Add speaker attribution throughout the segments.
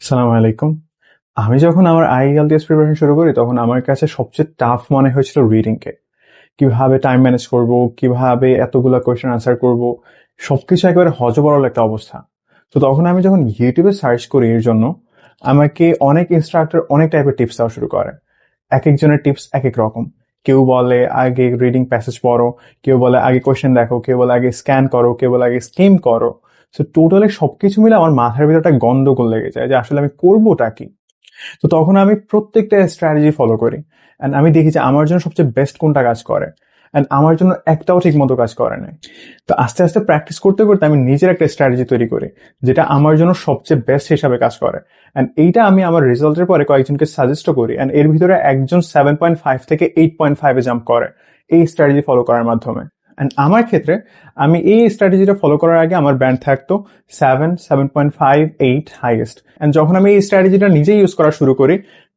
Speaker 1: সালাম আলাইকুম। আমি যখন আমার আইএলটিএস প্রিপারেশন শুরু করি, তখন আমার কাছে সবচেয়ে টাফ মনে হয়েছিল রিডিংকে কীভাবে টাইম ম্যানেজ করব, কীভাবে এতগুলো কোয়েশ্চেন আনসার করব, সবকিছু একেবারে হজবরল একটা অবস্থা। তো তখন আমি যখন ইউটিউবে সার্চ করি এর জন্য, আমাকে অনেক ইনস্ট্রাক্টর অনেক টাইপের টিপস দেওয়া শুরু করে। এক একজনের টিপস এক এক রকম। কেউ বলে, আগে রিডিং প্যাসেজ পড়ো। কেউ বলে, আগে কোয়েশ্চেন দেখো। কেউ বলে, আগে স্ক্যান করো। কেউ বলে, আগে স্কিম করো। তো টোটালি সবকিছু মিলে আমার মাথার ভিতরে একটা গন্ডগোল লেগে যায় যে আসলে আমি করবোটা কি? তো তখন আমি প্রত্যেকটা স্ট্র্যাটেজি ফলো করি। অ্যান্ড আমি দেখি যে আমার জন্য সবচেয়ে বেস্ট কোনটা কাজ করে। অ্যান্ড আমার জন্য একটাও ঠিক মতো কাজ করে নাই। তো আস্তে আস্তে প্র্যাকটিস করতে করতে আমি নিজের একটা স্ট্র্যাটেজি তৈরি করি, যেটা আমার জন্য সবচেয়ে বেস্ট হিসাবে কাজ করে। অ্যান্ড এইটা আমি আমার রেজাল্টের পরে কয়েকজনকে সাজেস্টও করি। অ্যান্ড এর ভিতরে একজন সেভেন পয়েন্ট ফাইভ থেকে এইট পয়েন্ট ফাইভে জাম্প করে। এই স্ট্র্যাটেজি ফলো করার মাধ্যমে। অ্যান্ড আমার ক্ষেত্রে, আমি এই স্ট্র্যাটেজিটা ফলো করার আগে আমার ব্যান্ড থাকতো seven seven point five eight highest and যখন আমি এই স্ট্র্যাটেজিটা নিজেই ইউজ করা শুরু করি,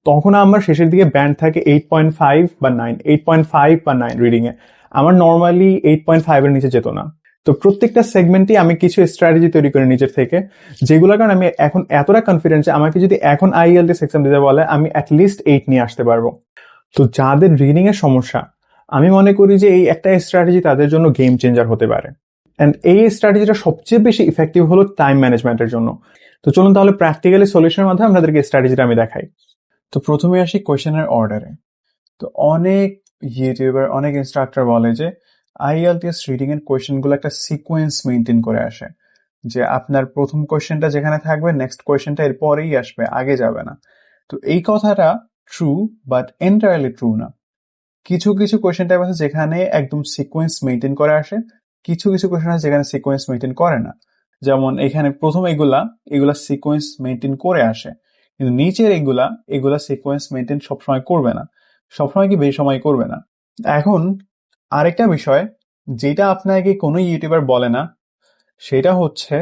Speaker 1: তখন আমার শেষের দিকে ব্যান্ড থাকে এইট পয়েন্ট ফাইভ বা নাইন এইট পয়েন্ট ফাইভ বা নাইন রিডিংয়ে আমার নর্মালি এইট পয়েন্ট ফাইভের নিচে যেত না। তো প্রত্যেকটা সেগমেন্টই আমি কিছু স্ট্র্যাটেজি তৈরি করি নিজের থেকে, যেগুলোর কারণে আমি এখন এতটা কনফিডেন্স আমাকে যদি এখন আইএলটিএস এক্সাম দিতে বলে, আমি অ্যাটলিস্ট এইট নিয়ে আসতে পারব। তো যাদের রিডিং এর সমস্যা আমি মনে করি যে এই একটা স্ট্র্যাটেজি তাদের জন্য গেম চেঞ্জার হতে পারে। অ্যান্ড এই স্ট্র্যাটেজিটা সবচেয়ে বেশি ইফেক্টিভ হলো টাইম ম্যানেজমেন্টের জন্য। তো চলুন তাহলে প্র্যাকটিক্যালি সলিউশনের মাধ্যমে আপনাদেরকে স্ট্র্যাটেজিটা আমি দেখাই। তো প্রথমে আসি কোয়েশনের অর্ডারে তো অনেক ইউটিউবার অনেক ইনস্ট্রাক্টর বলে যে আইএলটিএস রিডিং এর কোয়েশনগুলো একটা সিকোয়েন্স মেনটেন করে আসে। যে আপনার প্রথম কোয়েশ্চেনটা যেখানে থাকবে নেক্সট কোয়েশ্চেনটা এরপরেই আসবে, আগে যাবে না। তো এই কথাটা ট্রু বাট এন্টায়ারলি ট্রু না। কিছু কিছু কোয়েশ্চেন টাইপ আছে যেখানে একদম সিকোয়েন্স মেনটেন করে আসে, কিছু কিছু কোয়েশ্চেন আছে যেখানে সিকোয়েন্স মেনটেন করে না। যেমন এখানে প্রথম এগুলা এগুলা সিকোয়েন্স মেনটেন করে আসে, কিন্তু নিচের এগুলা এগুলা সিকোয়েন্স মেনটেন সবসময় করবে না, সবসময় কি বেশি সময় করবে না। এখন আরেকটা বিষয়, যেটা আপনাকে কোনো ইউটিউবার বলে না, সেটা হচ্ছে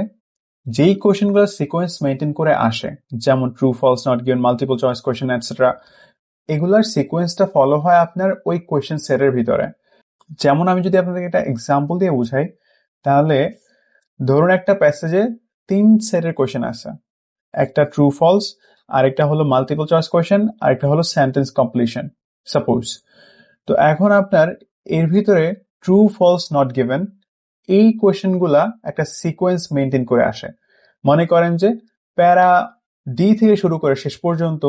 Speaker 1: যেই কোয়েশ্চেনগুলো সিকোয়েন্স মেনটেন করে আসে, যেমন true false not given multiple choice question etcetera এগুলার সিকোয়েন্সটা ফলো হয় আপনার ওই কোয়েশ্চেন সেটের ভিতরে। যেমন আমি যদি আপনাদেরকে একটা এক্সাম্পল দিয়ে বুঝাই, তাহলে ধরুন একটা প্যাসেজে তিন সেটের কোয়েশ্চেন আছে। একটা ট্রু ফলস আরেকটা হলো মাল্টিপল চয়েস কোয়েশ্চেন আরেকটা হলো সেন্টেন্স কমপ্লিশন সাপোজ তো এখন আপনার এর ভিতরে ট্রু ফলস নট গিভেন এই কোয়েশ্চেনগুলা একটা সিকোয়েন্স মেনটেন করে আসে। মনে করেন যে প্যারা ডি থেকে শুরু করে শেষ পর্যন্ত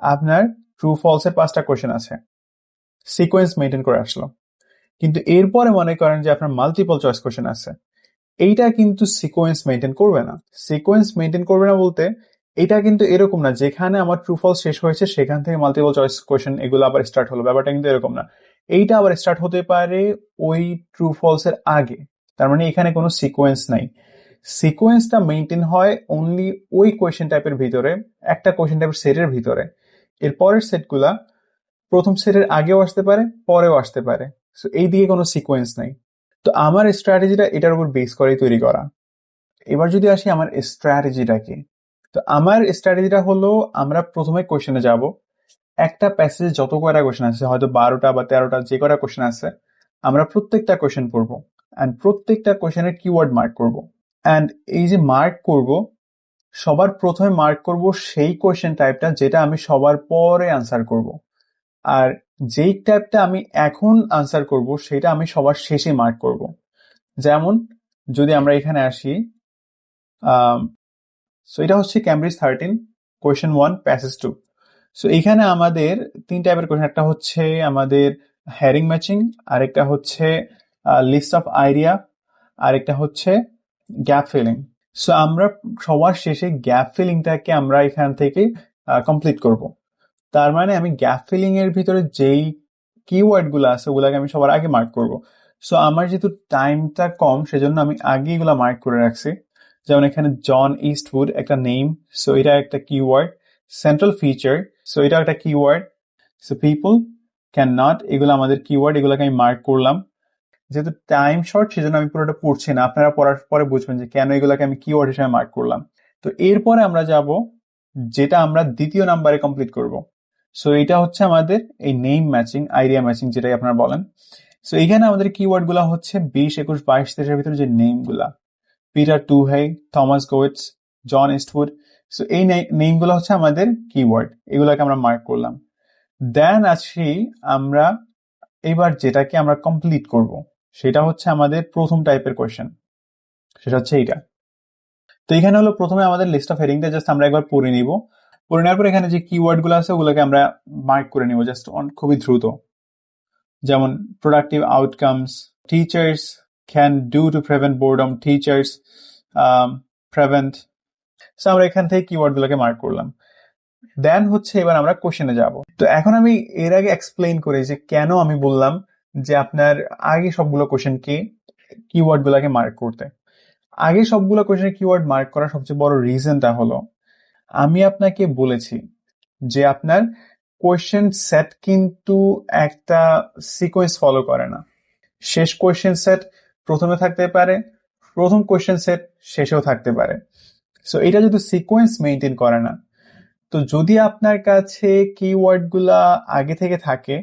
Speaker 1: আপনার ট্রু ফলস এর পাঁচটা কোয়েশ্চেন আছে। সিকোয়েন্স মেনটেন করে আসলো। কিন্তু এরপরে মনে করেন যে আপনার মাল্টিপল চয়েস কোয়েশ্চেন আছে। এইটা কিন্তু সিকোয়েন্স মেনটেন করবে না। সিকোয়েন্স মেনটেন করবে না বলতে এটা কিন্তু এরকম না। যেখানে আমার ট্রু ফলস শেষ হয়েছে, সেখান থেকে মাল্টিপল চয়েস কোয়েশ্চেন এগুলো আবার স্টার্ট হলো। ব্যাপারটা কিন্তু এরকম না। এইটা আবার স্টার্ট হতে পারে ওই ট্রু ফলস এর আগে। তার মানে এখানে কোনো সিকোয়েন্স নাই। সিকোয়েন্সটা মেনটেন হয় অনলি ওই কোয়েশ্চেন টাইপের ভিতরে, একটা কোয়েশ্চেন টাইপের সেটের ভিতরে। এর পরের সেটগুলা প্রথম সেটের আগেও আসতে পারে, পরেও আসতে পারে। সো এই দিকে কোনো সিকোয়েন্স নাই। তো আমার স্ট্র্যাটেজিটা এটার উপর বেস করেই তৈরি করা। এবার যদি আসি আমার স্ট্র্যাটেজিটা কি? তো আমার স্ট্র্যাটেজিটা হলো, আমরা প্রথমে কোয়েশনে যাব। একটা প্যাসেজে যত কয়টা কোয়েশন আছে, হয়তো বারোটা বা তেরোটা যে কয়টা কোয়েশন আছে, আমরা প্রত্যেকটা কোয়েশন পড়ব। অ্যান্ড প্রত্যেকটা কোয়েশনের কিওয়ার্ড মার্ক করব। অ্যান্ড এই যে মার্ক করব সবার প্রথমে মার্ক করব সেই কোয়েশ্চেন টাইপটা যেটা আমি সবার পরে আনসার করব। আর যেই টাইপটা আমি এখন আনসার করব, সেটা আমি সবার শেষে মার্ক করব। যেমন, যদি আমরা এখানে আসি সো এটা হচ্ছে Cambridge thirteen question one passage two so এখানে আমাদের তিন টাইপের কোয়েশ্চেন একটা হচ্ছে আমাদের হ্যারিং ম্যাচিং আরেকটা হচ্ছে লিস্ট অফ আইডিয়া আরেকটা হচ্ছে গ্যাপ ফিলিং সো আমরা সবার শেষে গ্যাপ ফিলিংটাকে আমরা এখান থেকে কমপ্লিট করব। তার মানে আমি গ্যাপ ফিলিং এর ভিতরে যেই কিওয়ার্ডগুলো আছে, ওগুলাকে আমি সবার আগে মার্ক করব। সো আমার যেহেতু টাইমটা কম, সেজন্য আমি আগে এগুলো মার্ক করে রাখছি। যেমন এখানে জন ইস্টউড একটা নেম সো এটা একটা কিওয়ার্ড সেন্ট্রাল ফিচার সো এটা একটা keyword so people can not এগুলো আমাদের কিওয়ার্ড এগুলোকে আমি মার্ক করলাম। যেহেতু টাইম শর্ট সেজন্য আমি পুরোটা পড়ছি না। আপনারা পড়ার পরে বুঝবেন যে কেন এগুলোকে আমি কিওয়ার্ড হিসেবে মার্ক করলাম। তো এরপরে আমরা যাব, যেটা আমরা দ্বিতীয় নাম্বারে কমপ্লিট করব। সো এটা হচ্ছে আমাদের এই নেম ম্যাচিং আইডিয়া ম্যাচিং যেটাই আপনারা বলেন। সো এখানে আমাদের কিওয়ার্ডগুলা হচ্ছে বিশ, একুশ, বাইশ, তেইশের ভিতরে যে নেমগুলা। Peter to hey Thomas Goetz John Eastwood so এই নেমগুলো হচ্ছে আমাদের কিওয়ার্ড এগুলোকে আমরা মার্ক করলাম। দেন আসি আমরা, এবার যেটাকে আমরা কমপ্লিট করব। সেটা হচ্ছে আমাদের প্রথম টাইপের কোয়েশ্চেন সেটা হচ্ছে এইটা। তো এখানে হলো প্রথমে আমাদের লিস্ট অফ হেডিংটা জাস্ট আমরা একবার পড়ে নিব। পড়ে নেওয়ার পর এখানে যে কিওয়ার্ডগুলো আছে ওগুলোকে আমরা মার্ক করে নিব জাস্ট অন, খুবই দ্রুত। যেমন productive outcomes teachers can do to prevent boredom teachers prevent আমরা এখান থেকে কিওয়ার্ড গুলোকে মার্ক করলাম। দেন হচ্ছে এবার আমরা কোশ্চেনে যাব। তো এখন আমি এর আগে এক্সপ্লেইন করি যে কেন আমি বললাম যে আপনার আগে সবগুলো কোশ্চেনকে কিওয়ার্ড গুলাকে মার্ক করতে। আগে সবগুলো কোশ্চেনের কিওয়ার্ড মার্ক করার সবচেয়ে বড় রিজনটা হলো, আমি আপনাকে বলেছি যে আপনার কোয়েশ্চেন সেট কিন্তু একটা সিকোয়েন্স ফলো করে না। শেষ কোয়েশ্চেন সেট প্রথমে থাকতে পারে, প্রথম কোয়েশ্চেন সেট শেষেও থাকতে পারে। সো এটা যদি সিকোয়েন্স মেনটেন করে না, তো যদি আপনার কাছে কিওয়ার্ডগুলা আগে থেকে থাকে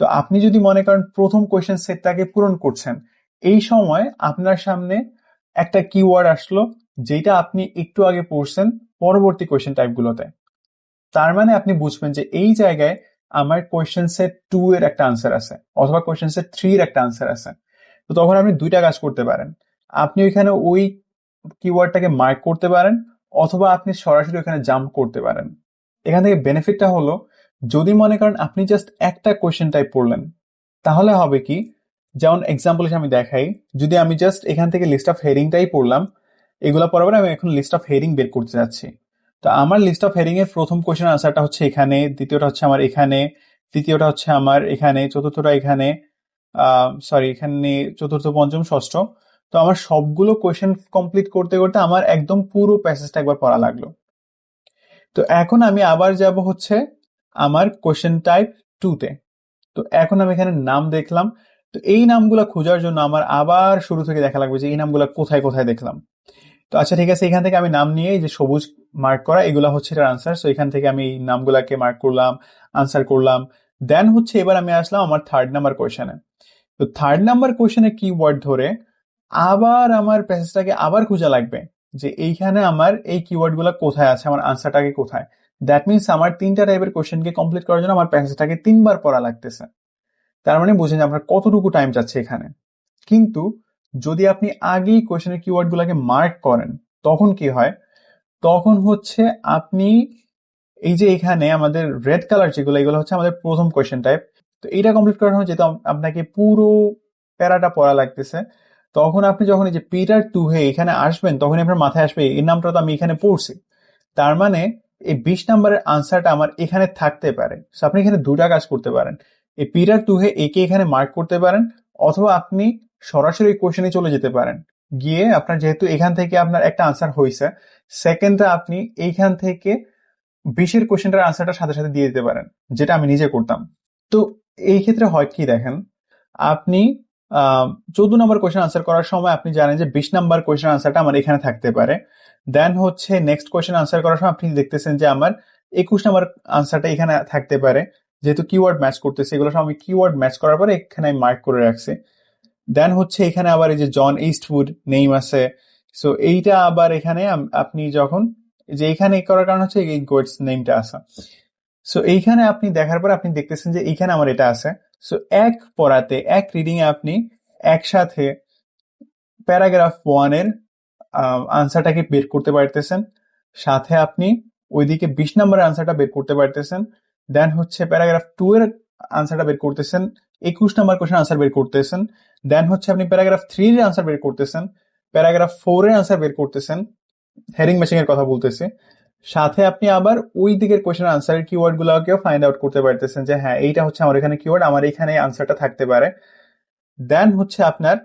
Speaker 1: তো আপনি যদি মনে করেন প্রথম কোয়েশ্চেন সেটটাকে পূরণ করছেন, এই সময় আপনার সামনে একটা কিওয়ার্ড আসলো যেটা আপনি একটু আগে পড়ছেন পরবর্তী কোয়েশ্চেন টাইপগুলোতে তার মানে আপনি বুঝবেন যে এই জায়গায় আমার কোয়েশ্চেন সেট টু এর একটা আনসার আছে অথবা কোয়েশ্চেন সেট থ্রি এর একটা আনসার আছে। তো তখন আপনি দুইটা কাজ করতে পারেন। আপনি ওইখানে ওই কিওয়ার্ডটাকে মার্ক করতে পারেন অথবা আপনি সরাসরি ওখানে জাম্প করতে পারেন। এখান থেকে বেনিফিটটা হলো যদি মনে করেন আপনি জাস্ট একটা কোয়েশ্চেন টাইপ পড়লেন, তাহলে হবে কি, যেমন এক্সাম্পল হিসেবে আমি দেখাই, যদি আমি জাস্ট এখান থেকে লিস্ট অফ হেডিংটাই পড়লাম, এগুলো পড়াবার আমি এখন লিস্ট অফ হেডিং বের করতে যাচ্ছি। তো আমার লিস্ট অফ হেডিং এর প্রথম কোয়েশ্চেন আনসারটা হচ্ছে এখানে, দ্বিতীয়টা হচ্ছে আমার এখানে, তৃতীয়টা হচ্ছে আমার এখানে, চতুর্থটা এখানে সরি এখানে চতুর্থ, পঞ্চম, ষষ্ঠ। তো আমার সবগুলো কোয়েশ্চেন কমপ্লিট করতে করতে আমার একদম পুরো প্যাসেজটা একবার পড়া লাগল। তো এখন আমি আবার যাব হচ্ছে আমার কোয়েশ্চেন টাইপ টুতে তো। এখন আমি এখানে নাম দেখলাম। তো এই নামগুলো খোঁজার জন্য আমার আবার শুরু থেকে দেখা লাগবে যে এই নামগুলো কোথায় কোথায় দেখলাম। তো আচ্ছা ঠিক আছে, এখান থেকে আমি নাম নিয়ে যে সবুজ মার্ক করা, এগুলো হচ্ছে এটার আনসার সো এখান থেকে আমি নামগুলাকে মার্ক করলাম আনসার করলাম। দেন হচ্ছে এবার আমি আসলাম আমার থার্ড নাম্বার কোয়েশনে তো থার্ড নাম্বার কোয়েশনে কি ওয়ার্ড ধরে আবার আমার প্যাসেজটাকে আবার খোঁজা লাগবে যে এইখানে আমার এই কিওয়ার্ডগুলো কোথায় আছে, আমার আনসারটাকে কোথায়। দ্যাট মিনস আমার তিনটা টাইপের কোয়েশনকে কমপ্লিট করার জন্য আমার প্যাসেজটাকে তিনবার পড়া লাগতেছে। তার মানে বুঝেন আপনার কতটুকু টাইম যাচ্ছে এখানে। কিন্তু যদি আপনি আগেই কোয়েশনের কিওয়ার্ড গুলাকে মার্ক করেন, তখন কি হয়? তখন হচ্ছে আপনি এই যে এখানে আমাদের রেড কালার যেগুলো, এগুলো হচ্ছে আমাদের প্রথম কোয়েশ্চেন টাইপ তো এইটা কমপ্লিট হয় যেহেতু আপনাকে পুরো প্যারাটা পড়া লাগতেছে, তখন আপনি যখন এই যে পিটার টু হে এখানে আসবেন তখন আপনার মাথায় আসবে এই নামটা তো আমি এখানে পড়ছি। তার মানে এই বিশ নাম্বারের আনসারটা আমার এখানে থাকতে পারে। সো আপনি এখানে দুটা কাজ করতে পারেন। এই পিটার টু হে একে এখানে মার্ক করতে পারেন, অথবা আপনি সরাসরি কোশ্চেনে চলে যেতে পারেন। গিয়ে আপনার যেহেতু এখান থেকে আপনার একটা আনসার হয়েছে সেকেন্ডটা আপনি এইখান থেকে বিশের কোশ্চেনটার আনসারটা সাথে সাথে দিয়ে দিতে পারেন, যেটা আমি নিজে করতাম। তো এই ক্ষেত্রে হয় কি দেখেন, আপনি চোদ্দ নম্বর কোয়েশ্চেন আনসার করার সময় আপনি জানেন যে বিশ নম্বর কোয়েশ্চেন আনসারটা আমার এখানে থাকতে পারে। দেন হচ্ছে নেক্সট কোয়েশ্চেন আনসার করার সময় আপনি দেখতেছেন যে আমার একুশ নাম্বার আনসারটা এখানে থাকতে পারে। যেহেতু কিওয়ার্ড ম্যাচ করতেছে, এগুলো সব আমি কিওয়ার্ড ম্যাচ করার পরে এখানে আমি মার্ক করে রাখছি। দেন হচ্ছে এখানে আবার এই যে জন ইস্টউড নেইম আছে। সো এইটা আবার এখানে আপনি যখন, যে এখানে করার কারণ হচ্ছে এই গোয়েটস নেমটা আসা সো এইখানে আপনি দেখার পর আপনি দেখতেছেন যে এইখানে আমার এটা আছে। সো এক পড়াতে, এক রিডিং এ আপনি একসাথে প্যারাগ্রাফ ওয়ানের আনসারটাকে বের করতে পারতেছেন? সাথে আপনি ওইদিকে বিশ নম্বরের আনসারটা বের করতে পারতেছেন। দেন হচ্ছে প্যারাগ্রাফ টু এর আনসারটা বের করতেছেন। একুশ নম্বর কোশ্চেন আনসার বের করতেছেন। দেন হচ্ছে আপনি প্যারাগ্রাফ থ্রি এর আনসার বের করতেছেন। প্যারাগ্রাফ ফোর এর আনসার বের করতেছেন। হেরিং ম্যাচিং এর কথা বলতেছি। সাথে আপনি আবার ওই দিকের কোয়েশ্চেন আনসারের কিওয়ার্ড গুলোকেও ফাইন্ড আউট করতে পারতেছেন যে হ্যাঁ এইটা হচ্ছে আমার এখানে কিওয়ার্ড আমার এখানে আনসারটা থাকতে পারে। দেন হচ্ছে আপনার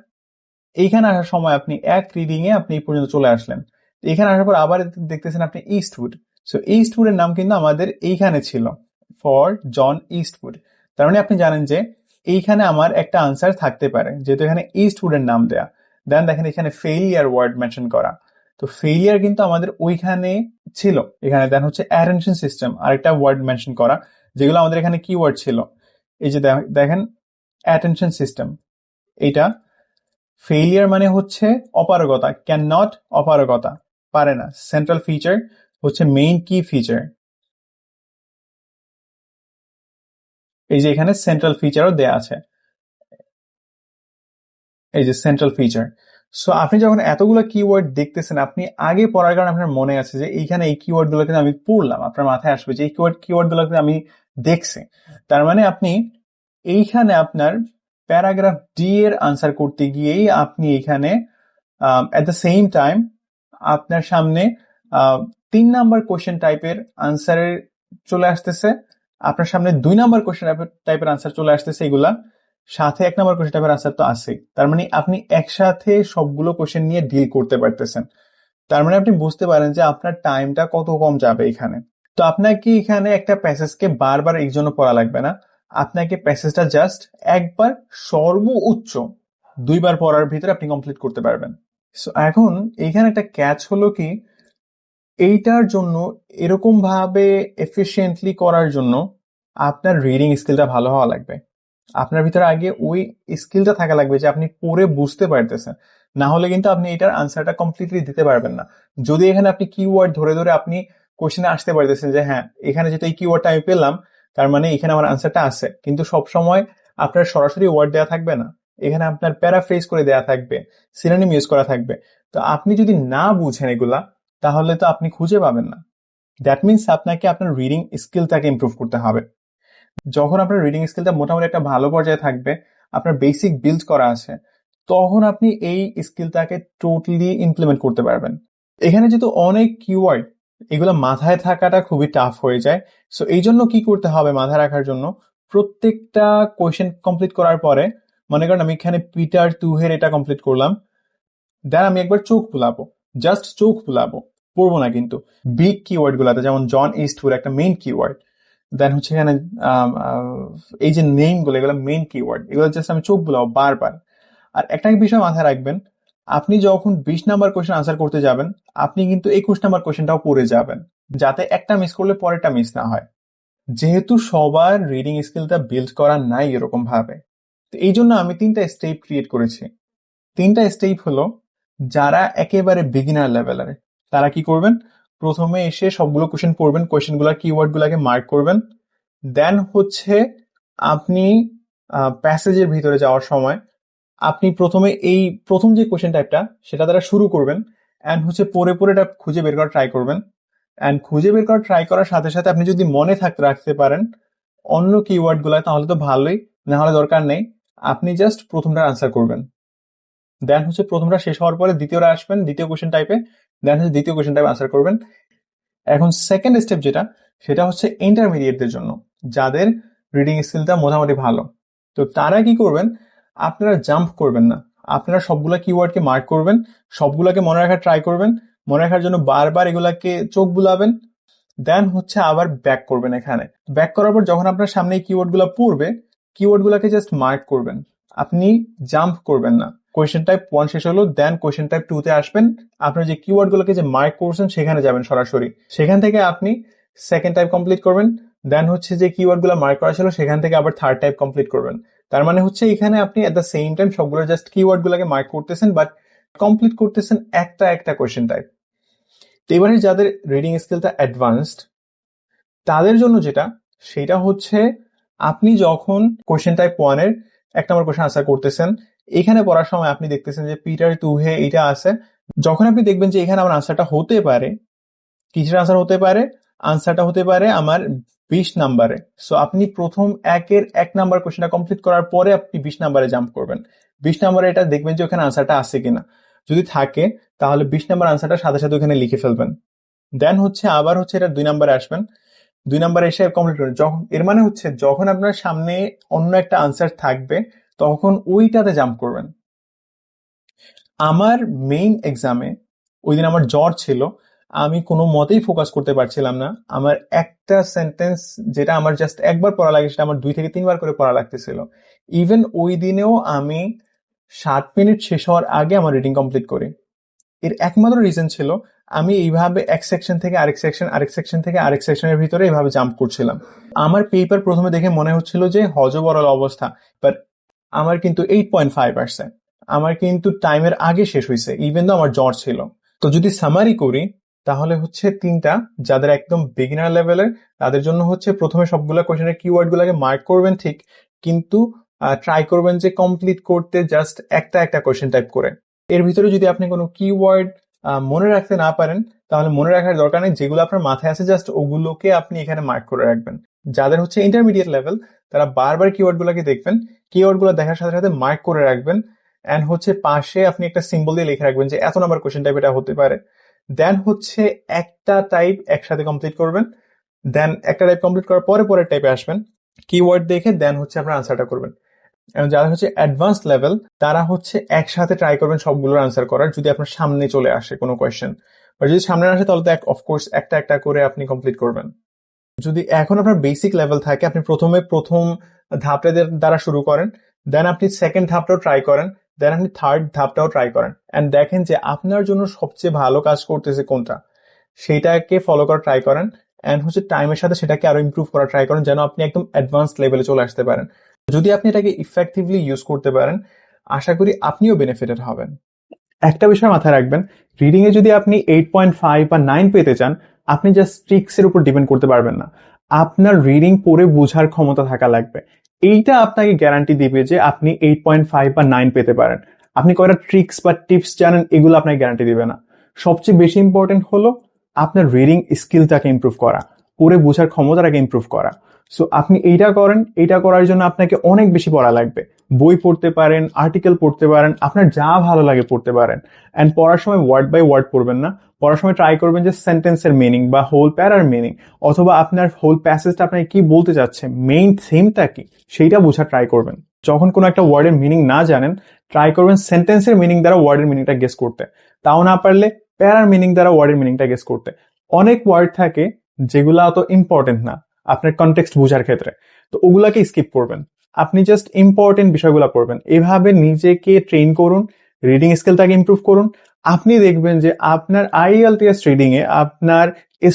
Speaker 1: এইখানে আসার সময় আপনি এক রিডিং এ আপনি এই পর্যন্ত চলে আসলেন। এখানে আসার পর আবার দেখতেছেন আপনি ইস্টউড সো ইস্টউড এর নাম কিন্তু আমাদের এইখানে ছিল ফর জন ইস্টউড তার মানে আপনি জানেন যে, এইখানে আমার একটা আনসার থাকতে পারে, যেহেতু এখানে ইস্টউড এর নাম দেয়া। দেন দেখেন এখানে ফেইলিয়ার ওয়ার্ড মেনশন করা। তো ফেইলিয়ার কিন্তু আমাদের ওইখানে ছিল। এখানে দেন হচ্ছে অ্যাটেনশন সিস্টেম আরেকটা ওয়ার্ড মেনশন করা, যেগুলো আমাদের এখানে কিওয়ার্ড ছিল। এই যে দেখেন অ্যাটেনশন সিস্টেম এইটা ফেইলিয়ার মানে হচ্ছে অপারগতা ক্যান নট অপারগতা, পারে না। সেন্ট্রাল ফিচার হচ্ছে মেইন কি ফিচার এই যে এখানে সেন্ট্রাল ফিচারও দেয়া আছে। এই যে সেন্ট্রাল ফিচার সো আপনি যখন এতগুলো কিওয়ার্ড দেখতেছেন, আপনি আগে পড়ার কারণে আপনার মনে আছে যে এইখানে এই কিওয়ার্ড গুলোকে আমি পড়লাম, আপনার মাথায় আসবে যে এই কিওয়ার্ড কিওয়ার্ড গুলোকে আমি দেখছি। তার মানে আপনি এইখানে আপনার প্যারাগ্রাফ ডি এর আনসার করতে গিয়েই আপনি এখানে এট দ্য সেম টাইম আপনার সামনে তিন নাম্বার কোয়েশ্চেন টাইপের আনসারের চলে আসতেছে। আপনার সামনে দুই নাম্বার কোয়েশ্চেন টাইপের আনসার চলে আসতেছে এগুলা। সাথে এক নাম্বার কোয়েশ্চেন টাইপের আনসার তো আছেই। তার মানে আপনি একসাথে সবগুলো কোয়েশ্চেন নিয়ে ডিল করতে পারতেছেন। তার মানে আপনি বুঝতে পারেন যে আপনার টাইমটা কত কম যাবে এখানে। তো আপনাকে এখানে একটা প্যাসেজকে বারবার এই জন্য পড়া লাগবে না। আপনাকে প্যাসেজটা জাস্ট একবার সর্বোচ্চ দুইবার পড়ার ভিতরে আপনি কমপ্লিট করতে পারবেন। সো এখন এইখানে একটা ক্যাচ হলো কি, এইটার জন্য এরকম ভাবে এফিসিয়েন্টলি করার জন্য আপনার রিডিং স্কিলটা ভালো হওয়া লাগবে। আপনার ভিতরে আগে ওই স্কিলটা থাকা লাগবে যে আপনি পড়ে বুঝতে পারতেছেন। না হলে কিন্তু আপনি এটার আনসারটা কমপ্লিটলি দিতে পারবেন না। যদি এখানে আপনি কিওয়ার্ড ধরে ধরে আপনি কোশ্চেনে আসতে পারতেছেন যে হ্যাঁ এখানে যেটা এই কিওয়ার্ডটা আমি পেলাম তার মানে এখানে আমার আনসারটা আছে। কিন্তু সব সময় আপনার সরাসরি ওয়ার্ড দেওয়া থাকবে না। এখানে আপনার প্যারাফ্রেজ করে দেওয়া থাকবে সিনোনিম ইউজ করা থাকবে। তো আপনি যদি না বুঝেন এগুলা, তাহলে তো আপনি খুঁজে পাবেন না। দ্যাট মিনস আপনাকে আপনার রিডিং স্কিলটাকে ইমপ্রুভ করতে হবে। যখন আপনার রিডিং স্কিলটা মোটামুটি একটা ভালো পর্যায়ে থাকবে, আপনার বেসিক বিল্ড করা আছে, তখন আপনি এই স্কিলটাকে টোটালি ইমপ্লিমেন্ট করতে পারবেন। এখানে যেহেতু অনেক কিওয়ার্ড এগুলো মাথায় থাকাটা খুবই টাফ হয়ে যায়। সো এই জন্য কি করতে হবে মাথায় রাখার জন্য? প্রত্যেকটা কোয়েশ্চেন কমপ্লিট করার পরে, মনে করেন আমি এখানে পিটার টুহের এটা কমপ্লিট করলাম। দেন আমি একবার চোখ বুলাবো। জাস্ট চোখ বুলাবো। পড়ব না কিন্তু। বিগ কিওয়ার্ড গুলাতে, যেমন জন ইস্টউড একটা মেইন কিওয়ার্ড দেন হচ্ছে এখানে এই যে নেমগুলো, এগুলো মেইন কিওয়ার্ড এগুলো জাস্ট আমি চোখ বুলাবো বারবার। আর একটা বিষয় মাথায় রাখবেন আপনি যখন বিশ নাম্বার কোয়েশ্চেন আনসার করতে যাবেন, আপনি কিন্তু একুশ নাম্বার কোয়েশ্চেনটাও পড়ে যাবেন, যাতে একটা মিস করলে পরেরটা মিস না হয়। যেহেতু সবার রিডিং স্কিলটা বিল্ড করা নাই এরকম ভাবে তো এই জন্য আমি তিনটা স্টেপ ক্রিয়েট করেছি। তিনটা স্টেপ হলো, যারা একেবারে বিগিনার লেভেলের তারা কি করবেন? প্রথমে এসে সবগুলো কোয়েশ্চেন পড়বেন কোয়েশ্চেনগুলা কিওয়ার্ড গুলাকে মার্ক করবেন। দেন হচ্ছে আপনি প্যাসেজের ভিতরে যাওয়ার সময় আপনি প্রথমে এই প্রথম যে কোয়েশ্চেন টাইপটা সেটা দ্বারা শুরু করবেন অ্যান্ড হচ্ছে পরে পরে এটা খুঁজে বের করা ট্রাই করবেন অ্যান্ড খুঁজে বের করা ট্রাই করার সাথে সাথে আপনি যদি মনে থাকতে রাখতে পারেন অন্য কিওয়ার্ডগুলা তাহলে তো ভালোই না হলে দরকার নেই। আপনি জাস্ট প্রথমটা আনসার করবেন। দেন হচ্ছে প্রথমটা শেষ হওয়ার পরে দ্বিতীয়টা আসবেন, দ্বিতীয় কোয়েশ্চেন টাইপে দেন হচ্ছে দ্বিতীয় কোয়েশ্চেন টাইপে আনসার করবেন। এখন সেকেন্ড স্টেপ যেটা, সেটা হচ্ছে ইন্টারমিডিয়েটদের জন্য, যাদের রিডিং স্কিলটা মোটামুটি ভালো। তো তারা কি করবেন আপনারা জাম্প করবেন না। আপনারা সবগুলা কিওয়ার্ডকে মার্ক করবেন, সবগুলাকে মনে রাখার ট্রাই করবেন, মনে রাখার জন্য বারবার এগুলাকে চোখ বুলাবেন দেন হচ্ছে আবার ব্যাক করবেন এখানে। ব্যাক করার পর যখন আপনার সামনে এই কিওয়ার্ডগুলা পড়বে কিওয়ার্ড গুলাকে জাস্ট মার্ক করবেন। আপনি জাম্প করবেন না। কোয়েশ্চেন টাইপ ওয়ান শেষ হলো দেন কোয়েশ্চেন টাইপ টু তে আসবেন। আপনার যে কিওয়ার্ড গুলোকে যে মার্ক করছেন, সেখানে যাবেন সরাসরি। সেখান থেকে আপনি সেকেন্ড টাইপ কমপ্লিট করবেন দেন হচ্ছে যে কিওয়ার্ডগুলো মার্ক করা ছিল, সেখান থেকে আবার থার্ড টাইপ কমপ্লিট করবেন। তার মানে হচ্ছে এখানে আপনি এট দ্য সেম টাইম সবগুলো জাস্ট কিওয়ার্ড গুলোকে মার্ক করতেছেন বাট কমপ্লিট করতেছেন একটা একটা কোয়েশ্চেন টাইপ তো এবারে যাদের রিডিং স্কিলটা অ্যাডভান্সড তাদের জন্য যেটা, সেটা হচ্ছে আপনি যখন কোয়েশ্চেন টাইপ ওয়ানের এক নম্বর কোয়েশ্চেন আনসার করতেছেন, এখানে পড়ার সময় আপনি দেখতেছেন যে পিটার টুহে এইটা আছে। যখন আপনি দেখবেন যে এখানে আমার আনসারটা হতে পারে, কিছুটা আনসার হতে পারে আনসারটা হতে পারে আমার বিশ নাম্বারে। সো আপনি প্রথম একের এক নাম্বার কোয়েশ্চেনটা কমপ্লিট করার পরে আপনি বিশ নাম্বারে জাম্প করবেন। বিশ নাম্বারে এটা দেখবেন যে ওখানে আনসারটা আছে কিনা। যদি থাকে, তাহলে বিশ নাম্বার আনসারটা সাথে সাথে ওখানে লিখে ফেলবেন। দেন হচ্ছে, আবার হচ্ছে এটা দুই নাম্বারে আসবেন। দুই নাম্বারে এসে কমপ্লিট করবেন। যখন, এর মানে হচ্ছে, যখন আপনার সামনে অন্য একটা আনসার থাকবে, তখন ওইটাতে জাম্প করবেন। আমার মেইন এক্সামে ওই দিন আমার জ্বর ছিল আমি কোনো মতেই ফোকাস করতে পারছিলাম না। আমার একটা সেন্টেন্স যেটা আমার জাস্ট একবার পড়া লাগে, সেটা আমার দুই থেকে তিনবার করে পড়া লাগতেছিল। ইভেন ওই দিনেও আমি ষাট মিনিট শেষ হওয়ার আগে আমার রিডিং কমপ্লিট করি। এর একমাত্র রিজন ছিল, আমি এইভাবে এক সেকশন থেকে আরেক সেকশন আরেক সেকশন থেকে আরেক সেকশনের ভিতরে এইভাবে জাম্প করছিলাম। আমার পেপার প্রথমে দেখে মনে হচ্ছিল যে হজবরল অবস্থা বাট আমার কিন্তু এইট পয়েন্ট ফাইভ আসছে আমার কিন্তু টাইমের আগে শেষ হয়েছে ইভেন তো আমার জ্বর ছিল। তো যদি সামারি করি তাহলে হচ্ছে তিনটা, যাদের একদম বিগিনার লেভেলের তাদের জন্য হচ্ছে প্রথমে সবগুলো কোয়েশনের কিওয়ার্ড গুলোকে মার্ক করবেন ঠিক, কিন্তু ট্রাই করবেন যে কমপ্লিট করতে জাস্ট একটা একটা কোয়েশন টাইপ করে। এর ভিতরে যদি আপনি কোনো কিওয়ার্ড মনে রাখতে না পারেন, তাহলে মনে রাখার দরকার নেই, যেগুলো আপনার মাথায় আছে জাস্ট ওগুলোকে আপনি এখানে মার্ক করে রাখবেন। যাদের হচ্ছে ইন্টারমিডিয়েট লেভেল তারা বারবার কিওয়ার্ড গুলোকে দেখবেন কিওয়ার্ডগুলো দেখার সাথে সাথে মার্ক করে রাখবেন অ্যান্ড হচ্ছে পাশে আপনি একটা সিম্বল দিয়ে লিখে রাখবেন যে এত নাম্বার কোয়েশ্চেন টাইপ এটা হতে পারে। দেন হচ্ছে একটা টাইপ একসাথে কমপ্লিট করবেন। দেন একটা টাইপ কমপ্লিট করার পরে পরের টাইপে আসবেন। কিওয়ার্ড দেখে দেন হচ্ছে আপনার আনসারটা করবেন। এবং যারা হচ্ছে অ্যাডভান্স লেভেল তারা হচ্ছে একসাথে ট্রাই করবেন সবগুলোর আনসার করার যদি আপনার সামনে চলে আসে কোনো কোয়েশ্চেন আর যদি সামনে আসে তাহলে তো এক অফকোর্স একটা একটা করে আপনি কমপ্লিট করবেন। যদি এখন আপনার বেসিক লেভেল থাকে, আপনি প্রথমে প্রথম ধাপটা দ্বারা শুরু করেন। দেন আপনি সেকেন্ড ধাপটাও ট্রাই করেন। দেন আপনি থার্ড ধাপটাও ট্রাই করেন। অ্যান্ড দেখেন যে আপনার জন্য সবচেয়ে ভালো কাজ করতেছে কোনটা? সেইটাকে ফলো করা ট্রাই করেন। অ্যান্ড হচ্ছে টাইমের সাথে সেটাকে আরও ইমপ্রুভ করা ট্রাই করেন যেন আপনি একদম অ্যাডভান্স লেভেলে চলে আসতে পারেন। যদি আপনি এটাকে ইফেক্টিভলি ইউজ করতে পারেন, আশা করি আপনিও বেনিফিটেড হবেন। একটা বিষয় মাথায় রাখবেন রিডিং এ যদি আপনি এইট পয়েন্ট ফাইভ বা নাইন পেতে চান, আপনি জাস্ট ট্রিক্স এর উপর ডিপেন্ড করতে পারবেন না। আপনার রিডিং পড়ে বোঝার ক্ষমতা থাকা লাগবে। এইটা আপনাকে গ্যারান্টি দিবে যে আপনি এইট পয়েন্ট ফাইভ বা নাইন পেতে পারেন। আপনি কয়টা ট্রিক্স বা টিপস জানেন, এগুলো আপনাকে গ্যারান্টি দিবে না। সবচেয়ে বেশি ইম্পর্টেন্ট হলো আপনার রিডিং স্কিলটাকে ইম্প্রুভ করা, পড়ে বোঝার ক্ষমতাটাকে ইম্প্রুভ করা। সো আপনি এইটা করেন, এইটা করার জন্য আপনাকে অনেক বেশি পড়া লাগবে। বই পড়তে পারেন আর্টিকেল পড়তে পারেন, আপনার যা ভালো লাগে পড়তে পারেন। অ্যান্ড পড়ার সময় ওয়ার্ড বাই ওয়ার্ড পড়বেন না। পড়ার সময় ট্রাই করবেন যে সেন্টেন্সের মিনিং বা হোল প্যারার মিনিং অথবা আপনার হোল প্যাসেজটা আপনাকে কি বলতে চাচ্ছে মেইন থিমটা কি, সেইটা বোঝা ট্রাই করবেন। যখন কোনো একটা ওয়ার্ডের মিনিং না জানেন ট্রাই করবেন সেন্টেন্সের মিনিং দ্বারা ওয়ার্ডের মিনিংটা গেস করতে। তাও না পারলে প্যারার মিনিং দ্বারা ওয়ার্ডের মিনিংটা গেস করতে। অনেক ওয়ার্ড থাকে যেগুলো অত ইম্পর্টেন্ট না, আপনার কনটেক্সট বোঝার ক্ষেত্রে। তো ওগুলাকে স্কিপ করবেন। আপনি জাস্ট ইম্পর্টেন্ট বিষয়গুলো পড়বেন। এভাবে নিজেকে ট্রেন করুন রিডিং স্কিলটাকে ইম্প্রুভ করুন। আপনি দেখবেন যে আপনার আইএলটিএস রিডিং এ আপনার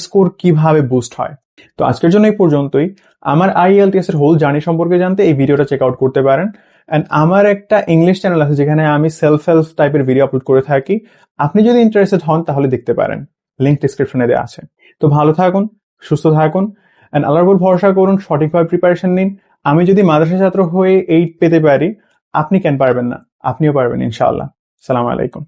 Speaker 1: স্কোর কীভাবে বুস্ট হয়। তো আজকের জন্য এই পর্যন্তই। আমার আইএলটিএস এর হোল জার্নি সম্পর্কে জানতে এই ভিডিওটা চেক আউট করতে পারেন। অ্যান্ড আমার একটা ইংলিশ চ্যানেল আছে যেখানে আমি সেলফ হেল্প টাইপের ভিডিও আপলোড করে থাকি। আপনি যদি ইন্টারেস্টেড হন তাহলে দেখতে পারেন। লিঙ্ক ডিসক্রিপশনে দেওয়া আছে। তো ভালো থাকুন, সুস্থ থাকুন। অ্যান্ড আল্লাহর ভরসা করুন, সঠিকভাবে প্রিপারেশন নিন। আমি যদি মাদ্রাসা ছাত্র হয়ে এইট পেতে পারি, আপনি কেন পারবেন না? আপনিও পারবেন, ইনশাআল্লাহ। সালাম আলাইকুম।